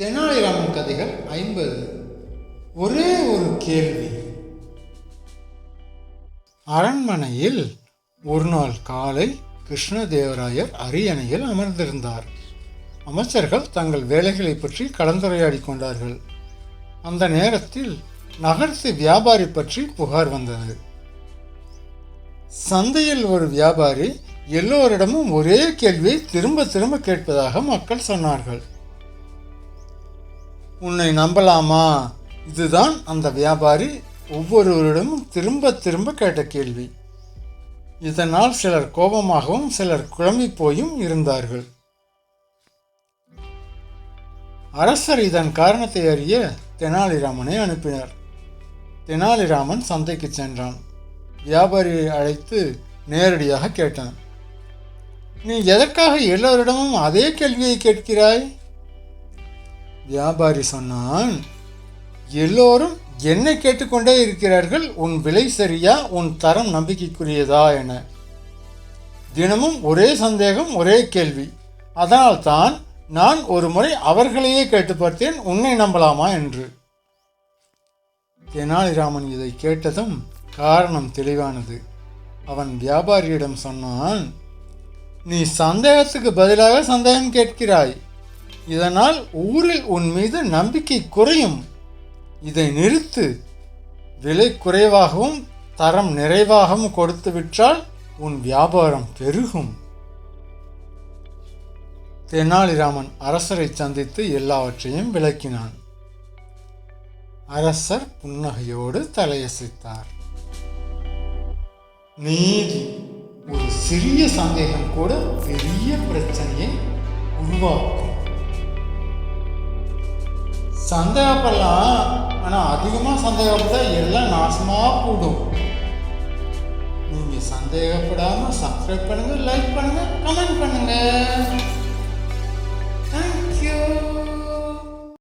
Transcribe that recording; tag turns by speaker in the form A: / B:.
A: தெனாலிராமன் கதைகள் ஐம்பது. ஒரே ஒரு கேள்வி. அரண்மனையில் ஒரு நாள் காலை கிருஷ்ணதேவராயர் அரியணையில் அமர்ந்திருந்தார். அமைச்சர்கள் தங்கள் வேலைகளை பற்றி கலந்துரையாடி கொண்டார்கள். அந்த நேரத்தில் நகரத்து வியாபாரி பற்றி புகார் வந்தது. சந்தையில் ஒரு வியாபாரி எல்லோரிடமும் ஒரே கேள்வியை திரும்ப திரும்ப கேட்பதாக மக்கள் சொன்னார்கள். உன்னை நம்பலாமா? இதுதான் அந்த வியாபாரி ஒவ்வொருவரிடமும் திரும்ப திரும்ப கேட்ட கேள்வி. இதனால் சிலர் கோபமாகவும் சிலர் குழம்பி போயும் இருந்தார்கள். அரசர் இதன் காரணத்தை அறிய தெனாலிராமனை அனுப்பினார். தெனாலிராமன் சந்தைக்கு சென்றான். வியாபாரியை அழைத்து நேரடியாக கேட்டான். நீ எதற்காக எல்லோரிடமும் அதே கேள்வியை கேட்கிறாய்? வியாபாரி சொன்னான் எல்லோரும் என்னை கேட்டுக்கொண்டே இருக்கிறார்கள். உன் விலை சரியா? உன் தரம் நம்பிக்கைக்குரியதா? என. தினமும் ஒரே சந்தேகம் ஒரே கேள்வி. அதனால்தான் நான் ஒரு முறை அவர்களையே கேட்டு பார்த்தேன். உன்னை நம்பலாமா? என்று. தெனாலிராமன் இதை கேட்டதும் காரணம் தெளிவானது. அவன் வியாபாரியிடம் சொன்னான் நீ சந்தேகத்துக்கு பதிலாக சந்தேகம் கேட்கிறாய். இதனால் ஊரில் உன் மீது நம்பிக்கை குறையும். இதை நிறுத்து. விலை குறைவாகவும் தரம் நிறைவாகவும் கொடுத்து விற்றால் உன் வியாபாரம் பெருகும். தெனாலிராமன் அரசரை சந்தித்து எல்லாவற்றையும் விளக்கினான். அரசர் புன்னகையோடு தலையசைத்தார். நீதி ஒரு சிறிய சந்தேகம் கூட பெரிய பிரச்சனையை உருவாக்கும். சந்தேகப்படலாம். ஆனால் அதிகமாக சந்தேகப்பட்டா எல்லாம் நாசமாக கூடும் நீங்கள் சந்தேகப்படாமல் சப்ஸ்கிரைப் பண்ணுங்கள் லைக் பண்ணுங்கள் கமெண்ட் பண்ணுங்கள்